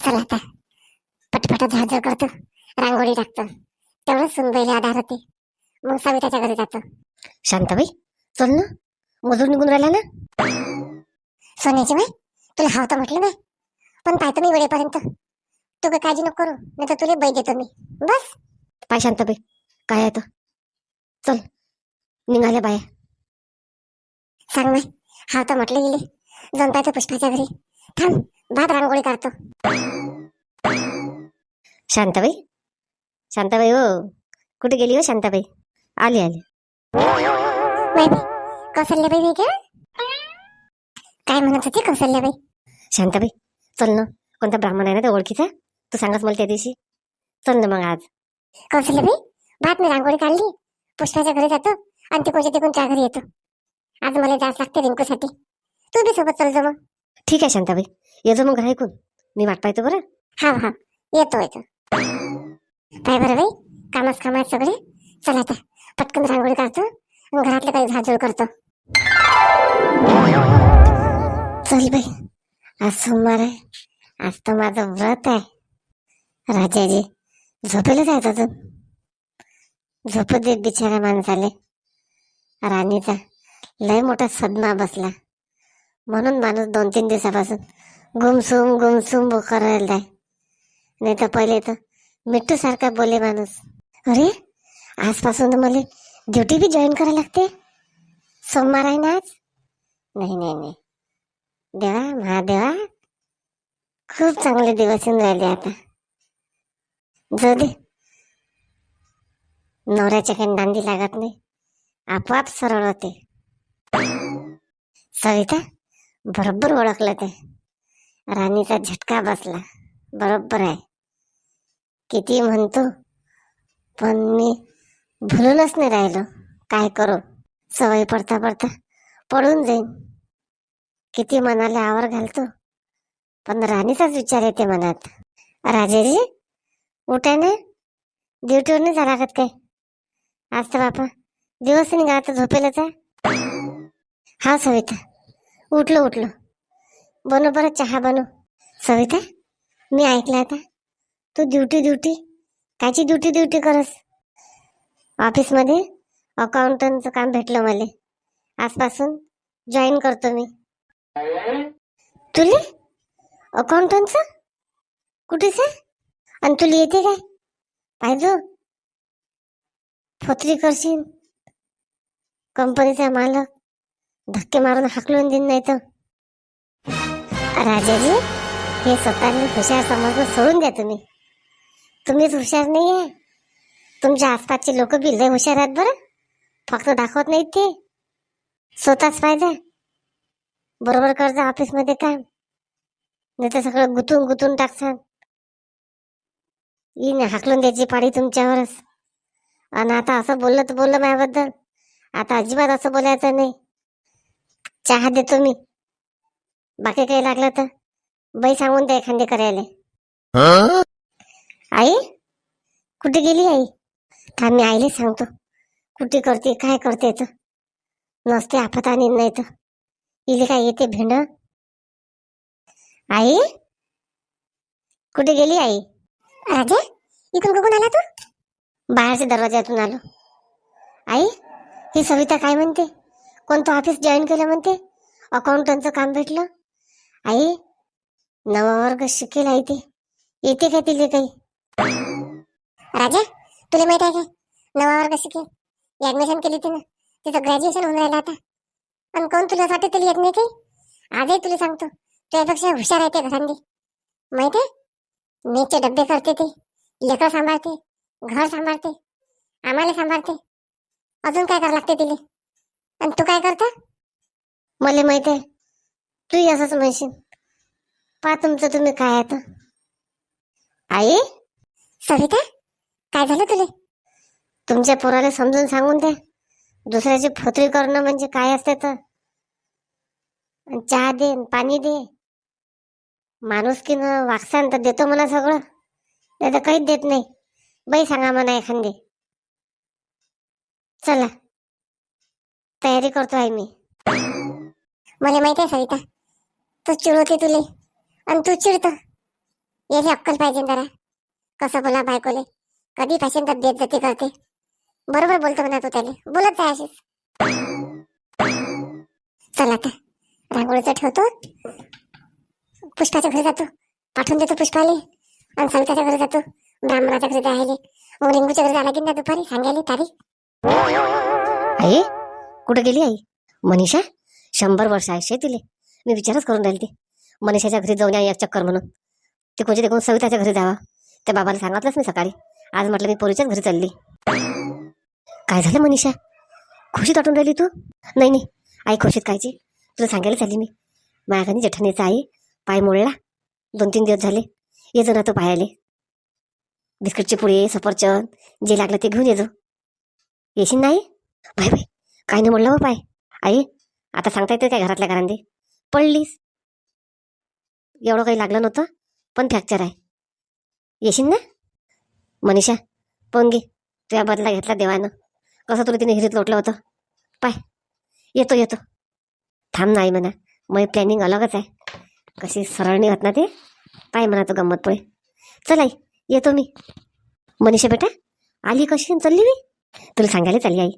चला आता. पटपट झाडझड करतो. रांगोळी टाकतो. तेवढंच सुनबाईला आधार होते. मग सविताच्या घरी जातो. शांताबाई चल ना. मजूर निघून राहिला ना? सोन्याची बाई तुला हाव तर म्हटलं नाही पण पाहतो मी वेळेपर्यंत. तू काय काळजी नको करू. नाही तर तुला बै देतो मी. बस. पाय शांताबाई काय आहे तर? चल निघाल्या बाया. सांग बाई हाव तर म्हटलं गेले जाऊन पाहतो पुष्पाच्या घरी. थांब भात रांगोळी काढतो शांताबाई? शांताबाई हो. कुठे गेली हो शांताबाई? आली आली. बाई बाई कौशल्याबाई बाई का? काय म्हणत होती कौशल्याबाई शांताबाई चल ना. कोणता ब्राह्मण आहे ना त्या ओळखीचा? तू सांगस मला त्या दिवशी. चल ना मग आज. कौशल्याबाई भात मी रांगोळी काढली. पुष्पाच्या घरी जातो आणि तिकडच्या तिकडून त्या घरी येतो. आज मला जास लागते रिंकूसाठी. तू बी सोबत चल जा मग. ठीक आहे शांताबाई. येतो मग घरा ऐकून. मी वाट पाहतो बरं. हा हा. येतो येतो. काय बरं बाई? कामच काम आहेत सगळे? चला आता. पटकन रांगोळी काढतो. आणि घरातले काही झाडझूड करतो. चल बाई. आज सोमवार आहे. आज तर माझं व्रत आहे. राजाजी झोपेलच आहेत अजून? झोपू दे बिचाऱ्या माणसाले. राणीचा लय मोठा सदमा बसला. म्हणून माणूस दोन तीन दिवसापासून गुमसुम गुमसुम करायला आहे नाही तर पहिले तर मिट्टू सारखा बोले माणूस. अरे आजपासून तर मला ड्युटी बी जॉईन करायला लागते? सोमवार आहे ना आज? नाही नाही नाही. देवा महादेवा खूप चांगले दिवस येऊन राहिले आता. जाऊ दे. नवऱ्याच्या काही दांडी लागत नाही. आपोआप सरळ होते. सविता बरोबर ओळखलं ते. राणीचा झटका बसला. बरोबर आहे. किती म्हणतो पण मी भुलूनच नाही राहिलो. काय करू? सवय पडता पडता पडून जाईन. किती मनाला आवर घालतो. पण राणीचाच विचार येते मनात. राजेजी उठा ड्युटीवर नाही झाला लागत काय? आज तर बापा दिवस निघा तर झोपेलच आहे. हा सविता. उठलो उठलो. बनव बरं चहा बनव. सविता मी ऐकलं आता. तू ड्युटी ड्युटी कायची ड्युटी ड्युटी करस? ऑफिसमध्ये अकाउंटंटचं काम भेटलं मला. आजपासून जॉईन करतो मी. तुले? अकाउंटंटचं कुठेच आहे आणि तुला येते काय? पाहिजो फोत्री करशील. कंपनीचा मालक. धक्के मारून हाकलून देईन नाही तर. राजाजी हे स्वतःने हुशार समजणं सोडून द्या तुम्ही. तुम्हीच हुशार नाही आहे तुमच्या आसपासचे लोक बी लय हुशार आहेत बरं. फक्त दाखवत नाहीत ते. स्वतःच पाहिजे. बरोबर करजा ऑफिसमध्ये काम. नाही तर सगळं गुतून गुतून टाकसान. येईन हाकलून द्यायची पाडी तुमच्यावरच. आणि आता असं बोललं तर बोललं माझ्याबद्दल आता अजिबात असं बोलायचं नाही. चहा देतो मी. बाकी काही लागलं तर बाई सांगून द्या एखादी करायला. आई? कुठे गेली आई? का मी आईला सांगतो. कुठे करते काय करते तर. नसते आफत आणि नाही तर. इले काय येते भेंड? आई? कुठे गेली आई? राजे इकडून कुठून आला तू? बाहेरच्या दरवाज्यातून आलो. आई ही सविता काय म्हणते? कोणतं ऑफिस जॉईन केलं म्हणते? अकाउंटंटचं काम भेटलं. आई नवा वर्ग शिकेल आहे ते. येते काय तिले काही? राजा तुला माहीत आहे का? नवा वर्ग शिकेल. ऍडमिशन केली तिनं. तिचं ग्रॅज्युएशन होऊन राहिलं आता. आणि कोण तुला साठी तुला येत नाही काही? आजही तुला सांगतो. त्यापेक्षा हुशार आहे ते घरांनी. माहीत आहे? नीचे डब्बे करते ते. लेकरं सांभाळते. घर सांभाळते. आम्हाला सांभाळते. अजून काय करावं लागते तिला? आणि तू काय करता? मला माहीत आहे. तू असंच म्हणशील. पा तुमचं तुम्ही काय तर आई? सविता? काय झालं तुले? तुमच्या पोराला समजून सांगून द्या दुसऱ्याची फोतरी करणं म्हणजे काय असते तर? चहा दे पाणी दे. माणूस की न वागसान तर देतो मला सगळं. नाही तर काहीच देत नाही. बाई सांगा म्हणा एखादी. चला. तयारी करतो आहे मी. मला माहिती आहे सविता तू चिडवते तुले आणि तू चिडतो. याची अक्कल पाहिजे जरा. कसं बोला बायकोले कधी पाहिजे तब्येत देत जाते करते? बरोबर बोलतो म्हणा तू त्याने बोलत जाय अशीच. चल आता रांगोळीचं ठेवतो. पुष्पाच्या घरी जातो. पाठवून देतो पुष्पाले. आणि सविताच्या घरी जातो. ब्राह्मणाच्या घरी जायले. मग रिंगूच्या घरी जायला की ना दुपारी? सांगायला तारीख आई कुठं गेली आई? मनीषा? शंभर वर्ष आहे तिले. मी विचारच करून राहील ती. मनीषाच्या घरी जाऊन या एक चक्कर म्हणून. ते कोणच्या ते कोण सविताच्या घरी जावा. त्या बाबाला सांगितलंच मी सकाळी. आज म्हटलं मी पोरीच्याच घरी चालली. काय झालं मनीषा? खुशीत वाटून राहिली तू? नाही नाही. आई खुशीत कायची तुला सांगायला चालली मी. माझ्याकडे जेठाणीचा आई पाय मोडला. दोन तीन दिवस झाले. ये जो ना तो पायाले. बिस्किटची पुळे सफरचंद जे लागलं ते घेऊन ये जो. येशील नाही बाय बाय. काय नाही म्हणलं हो पाय. आई आता सांगता येते काय घरातल्या घरांनी? पडलीस. एवढं काही लागलं नव्हतं पण फ्रॅक्चर आहे. येशील ना? मनीषा पण घे तुझ्या बदला घेतला देवानं. कसं तुला तिने हिरीत लोटलं होतं? पाय. येतो येतो. थांब नाही म्हणा. मग प्लॅनिंग अलगच आहे. कशी सरळ नाही होत ना ते? पाय म्हणा तो गंमत पुढे चल आई येतो मी. मनीषा बेटा आली कशी? चलली चालली मी? तुला सांगायला चालली आई.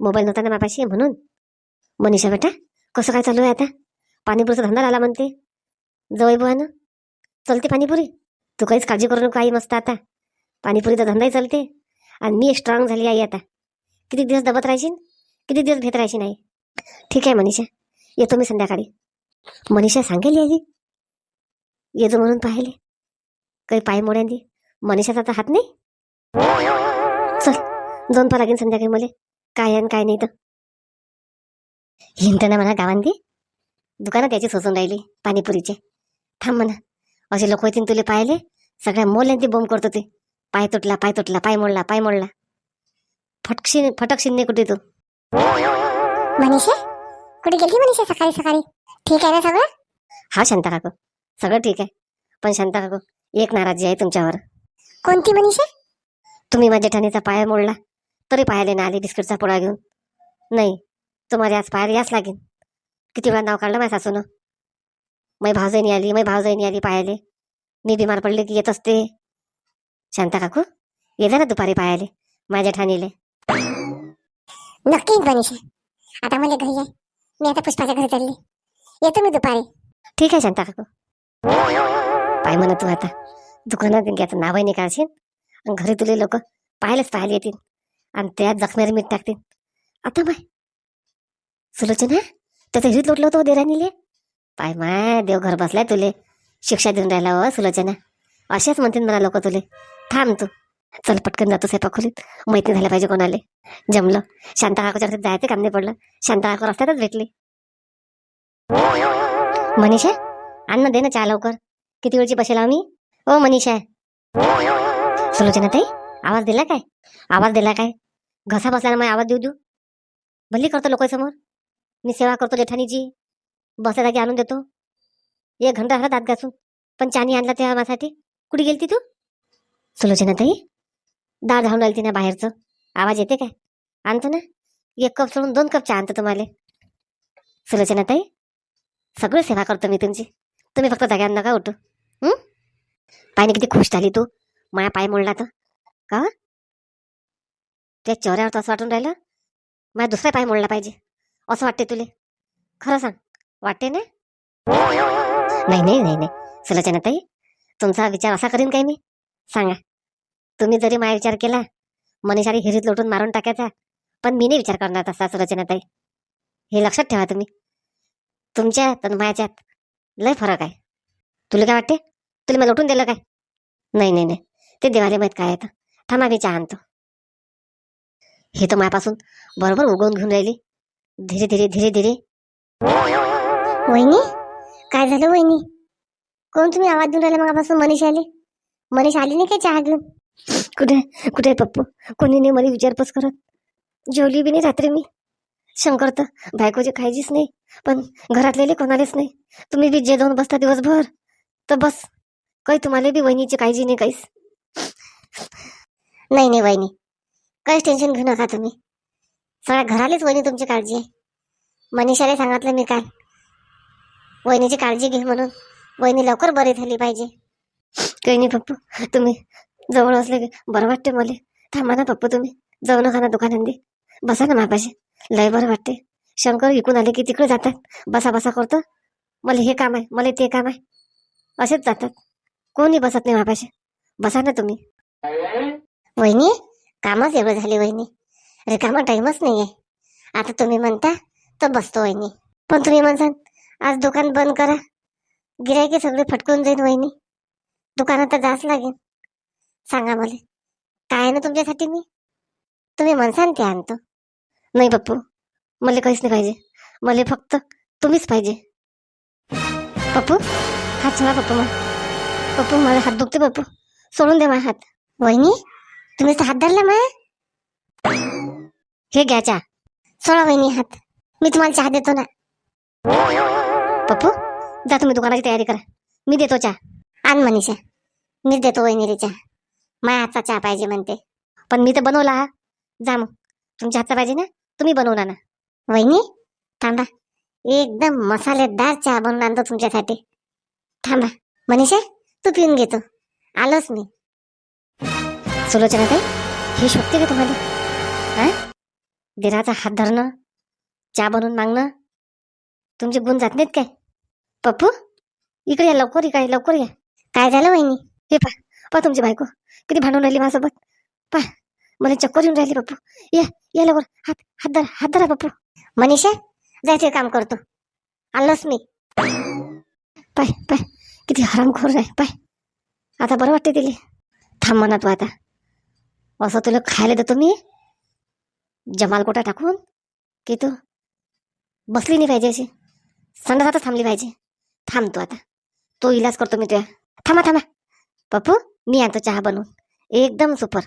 मोबाईल नव्हता ना मापाशी म्हणून? मनीषा बेटा कसं काय चालू आहे आता? पाणीपुरीचा धंदा आला म्हणते. जवळ बुवानं. चलते पाणीपुरी. तू काहीच काळजी करू नको आई मस्त आता. पाणीपुरीचा धंदाही चालते. आणि मी स्ट्रॉंग झाली आई आता. किती दिवस दबत राहायशीन किती दिवस भेट राहायशीन आई? ठीक आहे मनीषा. येतो मी संध्याकाळी. मनीषा सांगेल आई? येतो म्हणून पाहिले. काही पाय मोड्यांदी मनीषाचा आता हात नाही. चल दोन पा लागेल संध्याकाळी मला. काय आणि काय नाही तर. हिंट ना म्हणा गावांदी दुकानात त्याची सोसून राहिली पाणीपुरीचे. थांब म्हणा असे लोक होतील तुले पाहिले सगळ्या मोल्यांती बोंब करतो ते पाय तुटला पाय तुटला पाय मोडला पाय मोडला. फटकशी फटक शिन्ने कुठे तू? मनीषा कुठे गेली मनीषा सकाळी सकाळी? ठीक आहे ना सगळं? हा शांता काकू सगळं ठीक आहे. पण शांता काकू एक नाराजी आहे तुमच्यावर. कोणती मनीषा? तुम्ही माझ्या ठाणीचा पाय मोडला. तरी पायाले ना आले बिस्किटचा पोळा घेऊन. नाही तुम्हाला आज पायाला याच लागेल. किती वेळा नाव काढलं माझ्या सासूनं. मै भावजाईनी आली मै भावजाईनी आली पायाले मी बिमार पडले की येत असते. शांता काकू ये जा ना दुपारी पायाले माझ्या ठाणीले. नक्की मनीषा आता मला घरी आहे मी आता पुष्पाच्या घरी चालली. येतो मी दुपारी. ठीक आहे शांता काकू. पाय म्हणा तू आता. दुकानात घ्यायचं नावही नाही काढशील. आणि घरी तुले लोक पाहायलाच पाहायला येतील. आणि त्यात जखमेर मीठ टाकतील आता माय सुलोचना त्याचं हिरीत लोटलं होतं हो देराणीले पाय माय देव घर बसलाय तुले. शिक्षा देऊन राहिला हो सुलोचना. असेच म्हणतील मला लोक तुले. थांब तू. चल पटकन जातो स्वयंपाक खोलीत माहिती झालं पाहिजे कोणाले. जमलं. शांता काकूच्या जायचं काम नाही पडलं. शांता काकू रस्त्यातच भेटली. मनीषा अन्न दे ना चहा लवकर. किती वेळची बसेल हो आम्ही ओ हो, मनीषा. सुलोचना ताई आवाज दिला काय? आवाज दिला काय? घसा बसला ना मग आवाज देऊ देऊ. भल्ली करतो लोकांसमोर. मी सेवा करतो जेठानीची बसा जागी आणून देतो. एक घंटा झाला दात घासून. पण चानी आणला त्या माझ्यासाठी कुठे गेलती तू? सुलोचना ताई. डाळ धावून आली ना बाहेरचं. आवाज येते काय? आणतो ना. एक कप सोडून दोन कप चहा आणतो तुम्हाला. सुलोचना ताई सगळं सेवा करतो मी तुमची. तुम्ही फक्त जाग्यावर नका उठू. हं? पाहिजे किती खुश झाली तू. माया पाय मोडला तर. का? त्या चेहऱ्यावर तसं असं वाटून राहिलं? माझा दुसरा पाय मोडला पाहिजे असं वाटते तुले. खरं सांग वाटते ना नाही नाही नाही नाही. सुलोचना ताई तुमचा विचार असा करीन काय मी? सांगा. तुम्ही जरी माझा विचार केला मनीषारी हिरीत लोटून मारून टाकायचा पण मी नाही विचार करणार तसा सुलोचना ताई. हे लक्षात ठेवा तुम्ही. तुमच्यात आणि माझ्यात लय फरक आहे. तुला काय वाटते तुला मला लोटून दिलं काय? नाही नाही नाही. ते देवाले माहीत काय येतं थांबा मी चहा आणतो हे तर मायापासून बरोबर उगवून घेऊन राहिली. धीरे धीरे धीरे धीरे. वहिनी? काय झालं वहिनी? कोण तुम्ही आवाज देऊन राहिला मगापासून मनीष आले? मनीष आली नाही काय चहा घेऊन? कुठे कुठे पप्पू? कोणी नाही मला विचारपूस करत. जेवली बी नाही रात्री मी. शंकर तर बायकोची खायचीच नाही. पण घरातलेले कोणालेच नाही. तुम्ही बी जे जाऊन बसता दिवसभर. तर बस. काही तुम्हाला बी वहिनीची काळजी नाही काहीच. नाही नाही वहिनी. काहीच टेन्शन घेऊ नका तुम्ही. सगळ्या घरालेच वहिनी तुमची काळजी आहे. मनीषाला सांगितलं मी काल. वहिनीची काळजी घे म्हणून. वहिनी लवकर बरी झाली पाहिजे. काही नाही पप्पू तुम्ही जवळ असले की बरं वाटते मला. थांबा ना पप्पू तुम्ही. जाऊ नका ना दुकानांनी. बसा ना मापाशी. लय बरं वाटते. शंकर इकून आले की तिकडे जातात. बसा बसा करतो. मला हे काम आहे मला ते काम आहे. असेच जातात. कोणी बसत नाही मापाशी. बसा ना तुम्ही. वहिनी कामच एवढं झाली वहिनी. रिकामा नाही नाहीये. आता तुम्ही म्हणता तर बसतो वहिनी. पण तुम्ही म्हणसान आज दुकान बंद करा. गिरायके सगळे फटकून जाईन वहिनी. दुकानात तर जाच लागेल सांगा मला काय आहे ना तुमच्यासाठी मी? तुम्ही म्हणसान ते आणतो. नाही पप्पू मला काहीच नाही पाहिजे. मला फक्त तुम्हीच पाहिजे. पप्पू हात सोडा पप्पू मग पप्पू मला हात दुखते पप्पू सोडून दे माझा हात. वहिनी तुम्ही तर हात धरला मग? हे घ्या चहा. सोळा वहिनी हात मी तुम्हाला चहा देतो ना. पप्पू जा तुम्ही दुकानाची तयारी करा. मी देतो चहा. आण मनीषा. मीच देतो वहिनीला चहा. माझ्या हातचा चहा पाहिजे म्हणते. पण मी तर बनवला हा. जा मग. तुमच्या हातचा पाहिजे ना? तुम्ही बनवला ना. वहिनी थांबा. एकदम मसालेदार चहा बनवून आणतो तुमच्यासाठी. थांबा. मनीषा तू पिऊन घेतो आलोच मी. सुलोचना ताई हे शोभते का तुम्हाला? हा? दिराचा हात धरणं चहा बनवून मागणं तुमचे गुण जात नाहीत काय? पप्पू इकडे या लवकर इकडे लवकर या. काय झालं वहिनी? हे पा पा तुमची बायको किती भांडून राहिली माझ्यासोबत. पा मला चक्कर येऊन राहिली पप्पू. या या लवकर हात हात धरा हात धरा पप्पू. मनीषा जायचे काम करतो. आलोच मी. पाय पाय किती हरामखोर आहे पाय. आता बरं वाटते तिले. थांब म्हणा तू आता. असं तुला खायला देतो मी? जमालकोटा टाकून? की तू बसली नाही पाहिजे अशी. संडासातच थांबली पाहिजे. थांब तू आता. तो इलाज करतो मी तुया थांबा थांबा. पप्पू मी आणतो चहा बनवून. एकदम सुपर.